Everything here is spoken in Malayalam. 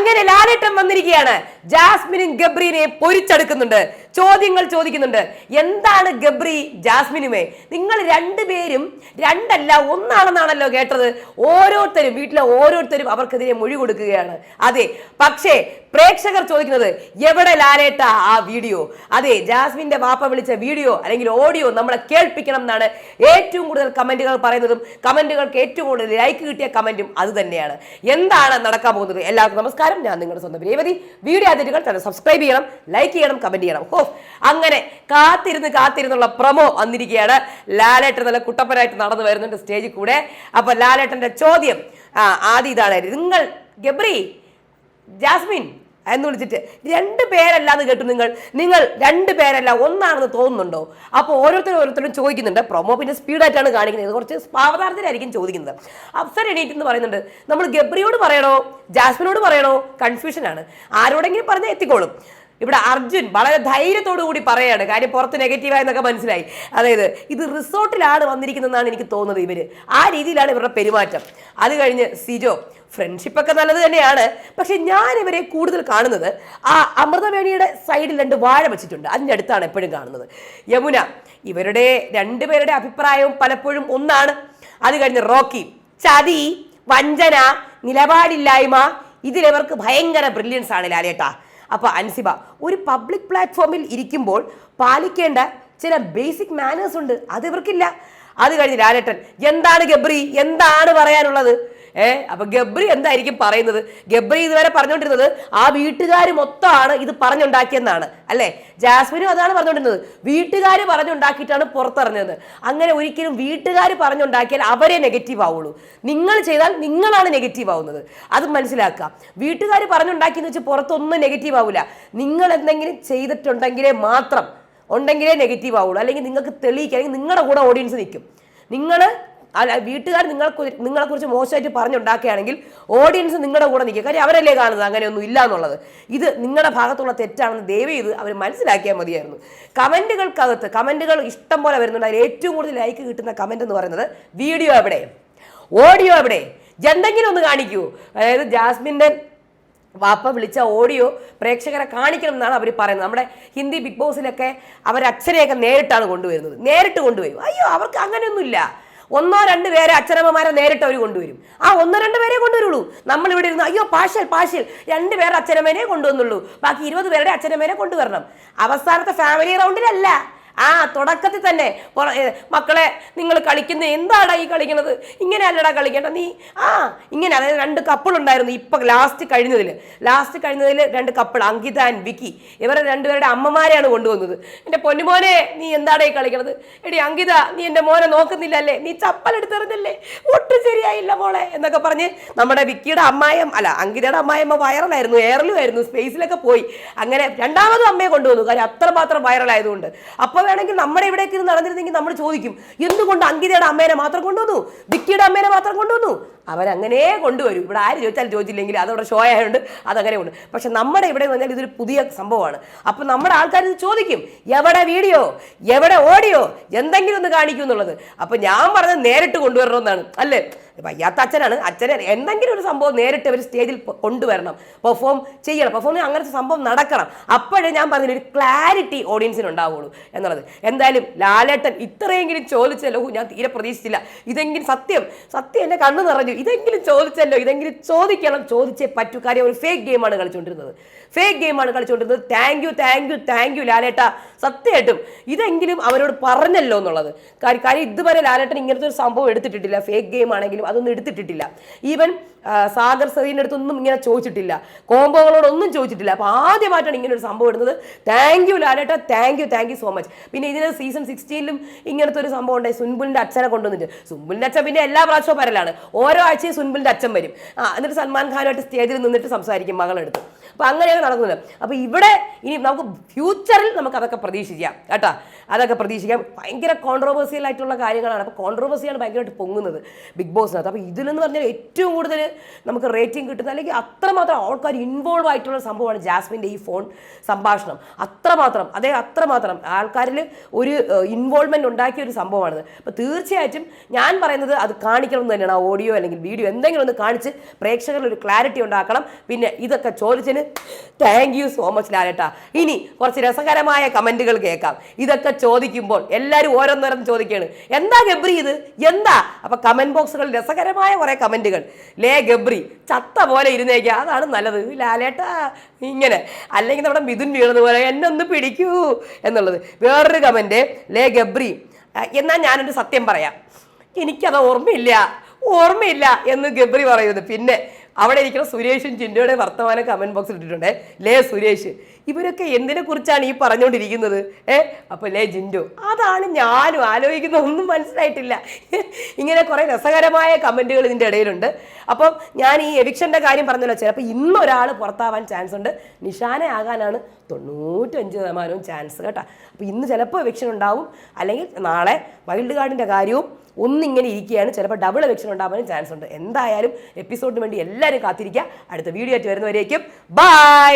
അങ്ങനെ ലാലേട്ടൻ വന്നിരിക്കുകയാണ്. ജാസ്മിനും ഗബ്രീനെ പൊരിച്ചെടുക്കുന്നുണ്ട്. ചോദ്യങ്ങൾ ചോദിക്കുന്നുണ്ട്. എന്താണ് ഗബ്രി ജാസ്മിനുമേ? നിങ്ങൾ രണ്ടുപേരും രണ്ടല്ല ഒന്നാണെന്നാണല്ലോ കേട്ടത്. ഓരോരുത്തരും വീട്ടിലെ ഓരോരുത്തരും അവർക്കെതിരെ മൊഴി കൊടുക്കുകയാണ്. അതെ പക്ഷേ പ്രേക്ഷകർ ചോദിക്കുന്നത് എവിടെ ലാലേട്ട ആ വീഡിയോ? അതെ ജാസ്മിന്റെ വാപ്പ വിളിച്ച വീഡിയോ അല്ലെങ്കിൽ ഓഡിയോ നമ്മളെ കേൾപ്പിക്കണം എന്നാണ് ഏറ്റവും കൂടുതൽ കമന്റുകൾ പറയുന്നതും കമന്റുകൾക്ക് ഏറ്റവും കൂടുതൽ ലൈക്ക് കിട്ടിയ കമന്റും അത് തന്നെയാണ്. എന്താണ് നടക്കാൻ പോകുന്നത്? എല്ലാവർക്കും നമസ്കാരം. ഞാൻ നിങ്ങളുടെ സ്വന്തം രേവതി. വീഡിയോ അതിരുകൾ തന്നെ സബ്സ്ക്രൈബ് ചെയ്യണം ലൈക്ക് ചെയ്യണം കമന്റ് ചെയ്യണം. അങ്ങനെ കാത്തിരുന്ന് കാത്തിരുന്നുള്ള പ്രമോ വന്നിരിക്കുകയാണ്. ലാലേട്ടൻ നല്ല കുട്ടപ്പനായിട്ട് നടന്നു വരുന്നുണ്ട് സ്റ്റേജിൽ കൂടെ. അപ്പൊ ലാലേട്ടന്റെ ചോദ്യം ആദ്യം ഇതാണ്. നിങ്ങൾ ഗബ്രി ജാസ്മിൻ എന്ന് വിളിച്ചിട്ട് രണ്ട് പേരല്ല എന്ന് കേട്ടു നിങ്ങൾ. നിങ്ങൾ രണ്ട് പേരല്ല ഒന്നാണെന്ന് തോന്നുന്നുണ്ടോ? അപ്പോൾ ഓരോരുത്തരും ഓരോരുത്തരും ചോദിക്കുന്നുണ്ട്. പ്രൊമോ പിന്നെ സ്പീഡായിട്ടാണ് കാണിക്കുന്നത്. കുറച്ച് പാവതാരത്തിലായിരിക്കും ചോദിക്കുന്നത്. അഫ്സർ എണീറ്റ് എന്ന് പറയുന്നുണ്ട് നമ്മൾ ഗബ്രിയോട് പറയണോ? ജാസ്മിനോട് പറയണോ? കൺഫ്യൂഷനാണ് ആരോടെങ്കിലും പറഞ്ഞാൽ എത്തിക്കോളും. ഇവിടെ അർജുൻ വളരെ ധൈര്യത്തോടു കൂടി പറയാണ്. കാര്യം പുറത്ത് നെഗറ്റീവായെന്നൊക്കെ മനസ്സിലായി. അതായത് ഇത് റിസോർട്ടിലാണ് വന്നിരിക്കുന്നതെന്നാണ് എനിക്ക് തോന്നുന്നത് ഇവർ ആ രീതിയിലാണ് ഇവരുടെ പെരുമാറ്റം. അത് കഴിഞ്ഞ് സിജോ ഫ്രണ്ട്ഷിപ്പൊക്കെ നല്ലത് തന്നെയാണ്. പക്ഷെ ഞാൻ ഇവരെ കൂടുതൽ കാണുന്നത് ആ അമൃതവേണിയുടെ സൈഡിൽ രണ്ട് വാഴ വെച്ചിട്ടുണ്ട്. അതിന്റെ അടുത്താണ് എപ്പോഴും കാണുന്നത്. യമുന ഇവരുടെ രണ്ടുപേരുടെ അഭിപ്രായവും പലപ്പോഴും ഒന്നാണ്. അത് കഴിഞ്ഞ് റോക്കി ചതി വഞ്ചന നിലപാടില്ലായ്മ ഇതിലവർക്ക് ഭയങ്കര ബ്രില്യൻസ് ആണ് ലാലേട്ടാ. അപ്പൊ അൻസിബ ഒരു പബ്ലിക് പ്ലാറ്റ്ഫോമിൽ ഇരിക്കുമ്പോൾ പാലിക്കേണ്ട ചില ബേസിക് മാനേഴ്സ് ഉണ്ട്. അത് ഇവർക്കില്ല. അത് കഴിഞ്ഞ് ലാലേട്ടൻ എന്താണ് ഗബ്രി? എന്താണ് പറയാനുള്ളത്? ഏ അപ്പൊ ഗബ്രി എന്തായിരിക്കും പറയുന്നത്? ഗബ്രി ഇതുവരെ പറഞ്ഞുകൊണ്ടിരുന്നത് ആ വീട്ടുകാർ മൊത്തമാണ് ഇത് പറഞ്ഞുണ്ടാക്കിയെന്നാണ് അല്ലെ? ജാസ്മിനും അതാണ് പറഞ്ഞുകൊണ്ടിരുന്നത്. വീട്ടുകാർ പറഞ്ഞുണ്ടാക്കിയിട്ടാണ് പുറത്തിറങ്ങുന്നത്. അങ്ങനെ ഒരിക്കലും വീട്ടുകാർ പറഞ്ഞുണ്ടാക്കിയാൽ അവരെ നെഗറ്റീവ് ആവുള്ളൂ. നിങ്ങൾ ചെയ്താൽ നിങ്ങളാണ് നെഗറ്റീവ് ആവുന്നത്. അത് മനസ്സിലാക്കുക. വീട്ടുകാർ പറഞ്ഞുണ്ടാക്കിയെന്ന് വെച്ച് പുറത്തൊന്നും നെഗറ്റീവ് ആവില്ല നിങ്ങൾ എന്തെങ്കിലും ചെയ്തിട്ടുണ്ടെങ്കിലേ മാത്രം ഉണ്ടെങ്കിലേ നെഗറ്റീവ് ആവുള്ളൂ. അല്ലെങ്കിൽ നിങ്ങൾക്ക് തെളിയിക്കുക അല്ലെങ്കിൽ നിങ്ങളുടെ കൂടെ ഓഡിയൻസ് നിൽക്കും. നിങ്ങൾ അല്ല വീട്ടുകാർ നിങ്ങളെ കുറിച്ച് മോശമായിട്ട് പറഞ്ഞുണ്ടാക്കുകയാണെങ്കിൽ ഓഡിയൻസ് നിങ്ങളുടെ കൂടെ നിൽക്കുക. കാര്യം അവരല്ലേ കാണുന്നത്? അങ്ങനെയൊന്നും ഇല്ല എന്നുള്ളത്. ഇത് നിങ്ങളുടെ ഭാഗത്തുള്ള തെറ്റാണെന്ന് ദയവ് ചെയ്ത് അവർ മനസ്സിലാക്കിയാൽ മതിയായിരുന്നു. കമന്റുകൾക്കകത്ത് കമന്റുകൾ ഇഷ്ടം പോലെ വരുന്നുണ്ട്. അതിൽ ഏറ്റവും കൂടുതൽ ലൈക്ക് കിട്ടുന്ന കമന്റ് എന്ന് പറയുന്നത് വീഡിയോ എവിടെ? ഓഡിയോ എവിടെ? എന്തെങ്കിലും ഒന്ന് കാണിക്കൂ. അതായത് ജാസ്മിന്റെ വാപ്പ വിളിച്ച ഓഡിയോ പ്രേക്ഷകരെ കാണിക്കണം എന്നാണ് അവർ പറയുന്നത്. നമ്മുടെ ഹിന്ദി ബിഗ് ബോസിലൊക്കെ അവർ അക്ഷരയൊക്കെ നേരിട്ടാണ് കൊണ്ടുവരുന്നത്. നേരിട്ട് കൊണ്ടുവരും. അയ്യോ അവർക്ക് അങ്ങനെയൊന്നുമില്ല. ഒന്നോ രണ്ട് പേരെ അച്ഛനമ്മമാരെ നേരിട്ട് അവർ കൊണ്ടുവരും. ആ ഒന്നോ രണ്ട് പേരെ കൊണ്ടുവരുള്ളൂ. നമ്മൾ ഇവിടെ ഇരുന്ന് അയ്യോ പാഷൽ പാഷൽ രണ്ട് പേരുടെ അച്ഛനമ്മേനെ കൊണ്ടുവന്നുള്ളൂ. ബാക്കി ഇരുപത് പേരുടെ അച്ഛനമ്മേനെ കൊണ്ടുവരണം. അവസാനത്തെ ഫാമിലി റൗണ്ടിലല്ല ആ തുടക്കത്തിൽ തന്നെ മക്കളെ നിങ്ങൾ കളിക്കുന്ന എന്താടാ ഈ കളിക്കണത്? ഇങ്ങനെ അല്ലടാ കളിക്കേണ്ട നീ ആ ഇങ്ങനെ അതായത് രണ്ട് കപ്പിൾ ഉണ്ടായിരുന്നു ഇപ്പൊ ലാസ്റ്റ് കഴിഞ്ഞതിൽ. ലാസ്റ്റ് കഴിഞ്ഞതിൽ രണ്ട് കപ്പിൾ അങ്കിത ആൻഡ് വിക്കി. ഇവരെ രണ്ടുപേരുടെ അമ്മമാരെയാണ് കൊണ്ടുവന്നത്. എന്റെ പൊന്നുമോനെ നീ എന്താടാ ഈ കളിക്കണത്? എടി അങ്കിത നീ എന്റെ മോനെ നോക്കുന്നില്ലല്ലേ? നീ ചപ്പലെടുത്തെറിഞ്ഞല്ലേ ഒട്ടും ശരിയായില്ല മോളെ എന്നൊക്കെ പറഞ്ഞ് നമ്മുടെ വിക്കിയുടെ അമ്മായം അല്ല അങ്കിതയുടെ അമ്മായിയമ്മ വൈറലായിരുന്നു എയറിലുമായിരുന്നു സ്പേസിലൊക്കെ പോയി. അങ്ങനെ രണ്ടാമതും അമ്മയെ കൊണ്ടുവന്നു. കാര്യം അത്രമാത്രം വൈറലായതുകൊണ്ട്. അപ്പോൾ വേണമെങ്കിൽ നമ്മുടെ ഇവിടേക്ക് ഇരുന്ന് നടന്നിരുന്നെങ്കിൽ നമ്മൾ ചോദിക്കും എന്തുകൊണ്ട് അങ്കിതയുടെ അമ്മേനെ മാത്രം കൊണ്ടുവന്നു? വിക്കിയുടെ അമ്മേനെ മാത്രം കൊണ്ടുവന്നു? അവരങ്ങനെ കൊണ്ടുവരും. ഇവിടെ ആര് ചോദിച്ചാലും ചോദിച്ചില്ലെങ്കിൽ അതവിടെ ഷോ ആയതുകൊണ്ട് അതങ്ങനെ ഉണ്ട് പക്ഷെ നമ്മുടെ ഇവിടെ എന്ന് പറഞ്ഞാൽ ഇതൊരു പുതിയ സംഭവമാണ്. അപ്പം നമ്മുടെ ആൾക്കാർ ഇത് ചോദിക്കും എവിടെ വീഡിയോ? എവിടെ ഓഡിയോ? എന്തെങ്കിലും ഒന്ന് കാണിക്കും എന്നുള്ളത്. അപ്പം ഞാൻ പറഞ്ഞത് നേരിട്ട് കൊണ്ടുവരണമെന്നാണ്. അല്ലേ? വയ്യാത്ത അച്ഛനാണ് അച്ഛനെ എന്തെങ്കിലും ഒരു സംഭവം നേരിട്ട് അവർ സ്റ്റേജിൽ കൊണ്ടുവരണം. പെർഫോം ചെയ്യണം. പെർഫോം അങ്ങനത്തെ സംഭവം നടക്കണം. അപ്പോഴേ ഞാൻ പറഞ്ഞ ഒരു ക്ലാരിറ്റി ഓഡിയൻസിന് ഉണ്ടാവുള്ളൂ എന്നുള്ളത്. എന്തായാലും ലാലേട്ടൻ ഇത്രയെങ്കിലും ചോദിച്ചല്ലോ ഞാൻ തീരെ പ്രതീക്ഷിച്ചില്ല. ഇതെങ്കിലും സത്യം. സത്യം എന്നെ കണ്ണു നിറഞ്ഞു. ഇതെങ്കിലും ചോദിച്ചല്ലോ. ഇതെങ്കിലും ചോദിക്കണം. ചോദിച്ചേ പറ്റൂ. കാര്യം ഒരു ഫേക്ക് ഗെയിമാണ് കളിച്ചുകൊണ്ടിരുന്നത് ഫേക്ക് ഗെയിമാണ് കളിച്ചുകൊണ്ടിരുന്നത് thank you thank you thank you ലാലേട്ട. സത്യമായിട്ടും ഇതെങ്കിലും അവരോട് പറഞ്ഞല്ലോ എന്നുള്ളത്. കാര്യം കാര്യം ഇതുവരെ ലാലേട്ടൻ ഇങ്ങനത്തെ ഒരു സംഭവം എടുത്തിട്ടില്ല ഫേക്ക് ഗെയിം ആണെങ്കിലും അതൊന്നും എടുത്തിട്ടിട്ടില്ല. ഈവൻ സാഗർ സദീന്റെ അടുത്തൊന്നും ഇങ്ങനെ ചോദിച്ചിട്ടില്ല. കോംബോകളോടൊന്നും ചോദിച്ചിട്ടില്ല. അപ്പോൾ ആദ്യമായിട്ടാണ് ഇങ്ങനെ ഒരു സംഭവം ഇടുന്നത് താങ്ക് യു ലാലേട്ട. Thank you thank you so much പിന്നെ ഇതിന് സീസൺ സിക്സ്റ്റീനിലും ഇങ്ങനത്തെ ഒരു സംഭവം ഉണ്ടായി. സുൻബുലിന്റെ അച്ഛനെ കൊണ്ടുവന്നിട്ട്. സുൻബുലിന്റെ അച്ഛൻ പിന്നെ എല്ലാ പ്രാവശ്യവും പരലാണ് ഓരോ ആഴ്ചയും സുൻബുലിന്റെ അച്ഛൻ വരും. എന്നിട്ട് സൽമാൻ ഖാനുമായിട്ട് സ്റ്റേജിൽ നിന്നിട്ട് സംസാരിക്കും മകളെടുത്ത്. അപ്പോൾ അങ്ങനെയാണ് നടക്കുന്നത്. അപ്പോൾ ഇവിടെ ഇനി നമുക്ക് ഫ്യൂച്ചറിൽ നമുക്ക് അതൊക്കെ പ്രതീക്ഷിക്കാം കേട്ടോ. അതൊക്കെ പ്രതീക്ഷിക്കാം. ഭയങ്കര കോൺട്രവേഴ്സിയൽ ആയിട്ടുള്ള കാര്യങ്ങളാണ്. അപ്പോൾ കോൺട്രവേഴ്സിയാണ് ഭയങ്കരമായിട്ട് പൊങ്ങുന്നത് ബിഗ് ബോസിനകത്ത് അപ്പോൾ ഇതിലെന്ന് പറഞ്ഞാൽ ഏറ്റവും കൂടുതൽ നമുക്ക് റേറ്റിംഗ് കിട്ടുന്ന അല്ലെങ്കിൽ അത്രമാത്രം ആൾക്കാർ ഇൻവോൾവ് ആയിട്ടുള്ള സംഭവമാണ് ജാസ്മിന്റെ ഈ ഫോൺ സംഭാഷണം. അത്രമാത്രം അതേ അത്രമാത്രം ആൾക്കാരിൽ ഒരു ഇൻവോൾവ്മെന്റ് ഉണ്ടാക്കിയ ഒരു സംഭവമാണിത്. അപ്പോൾ തീർച്ചയായിട്ടും ഞാൻ പറയുന്നത് അത് കാണിക്കണം എന്ന് തന്നെയാണ്. ആ ഓഡിയോ അല്ലെങ്കിൽ വീഡിയോ എന്തെങ്കിലും ഒന്ന് കാണിച്ച് പ്രേക്ഷകരിൽ ഒരു ക്ലാരിറ്റി ഉണ്ടാക്കണം. പിന്നെ ഇതൊക്കെ ചോദിച്ചതിന് താങ്ക് യു സോ മച്ച് ലാലേട്ടാ. ഇനി കുറച്ച് രസകരമായ കമന്റുകൾ കേൾക്കാം. ഇതൊക്കെ ചോദിക്കുമ്പോൾ എല്ലാവരും ഓരോന്നോരോന്ന് ചോദിക്കുകയാണ്. എന്താ ഗബ്രി ഇത്? എന്താ? അപ്പൊ കമന്റ് ബോക്സുകളിൽ രസകരമായ കുറേ കമന്റുകൾ. ലേ ഗബ്രി ചത്ത പോലെ ഇരുന്നേക്കുക അതാണ് നല്ലത്. ലാലേട്ട ഇങ്ങനെ. അല്ലെങ്കിൽ നമ്മുടെ മിഥുൻ വീണത് പോലെ എന്നെ ഒന്ന് പിടിക്കൂ എന്നുള്ളത്. വേറൊരു കമന്റ്. ലേ ഗബ്രി എന്നാൽ ഞാനൊരു സത്യം പറയാം. എനിക്കത് ഓർമ്മയില്ല. ഓർമ്മയില്ല എന്ന് ഗബ്രി പറയുന്നത്. പിന്നെ അവിടെ ഇരിക്കുന്ന സുരേഷും ചിന്തയുടെ വർത്തമാനം കമന്റ് ബോക്സിൽ ഇട്ടിട്ടുണ്ട്. ലേ സുരേഷ് ഇവരൊക്കെ എന്തിനെ കുറിച്ചാണ് ഈ പറഞ്ഞുകൊണ്ടിരിക്കുന്നത്? ഏ? അപ്പൊ ലേ ജിൻഡു അതാണ് ഞാനും ആലോചിക്കുന്ന ഒന്നും മനസ്സിലായിട്ടില്ല. ഇങ്ങനെ കുറേ രസകരമായ കമന്റുകൾ ഇതിന്റെ ഇടയിലുണ്ട്. അപ്പം ഞാൻ ഈ എവിക്ഷന്റെ കാര്യം പറഞ്ഞല്ലോ ചിലപ്പോൾ ഇന്ന് ഒരാൾ പുറത്താവാൻ ചാൻസ് ഉണ്ട്. നിഷാന ആകാനാണ് തൊണ്ണൂറ്റഞ്ച് ശതമാനവും ചാൻസ് കേട്ടോ. അപ്പോൾ ഇന്ന് ചിലപ്പോൾ എവിക്ഷൻ ഉണ്ടാവും. അല്ലെങ്കിൽ നാളെ വൈൽഡ് കാർഡിന്റെ കാര്യവും ഒന്നിങ്ങനെ ഇരിക്കുകയാണ്. ചിലപ്പോൾ ഡബിൾ എലക്ഷൻ ഉണ്ടാവാനും ചാൻസ് ഉണ്ട്. എന്തായാലും എപ്പിസോഡിന് വേണ്ടി എല്ലാവരും കാത്തിരിക്കുക. അടുത്ത വീഡിയോ ആയിട്ട് വരുന്നവരേക്കും ബൈ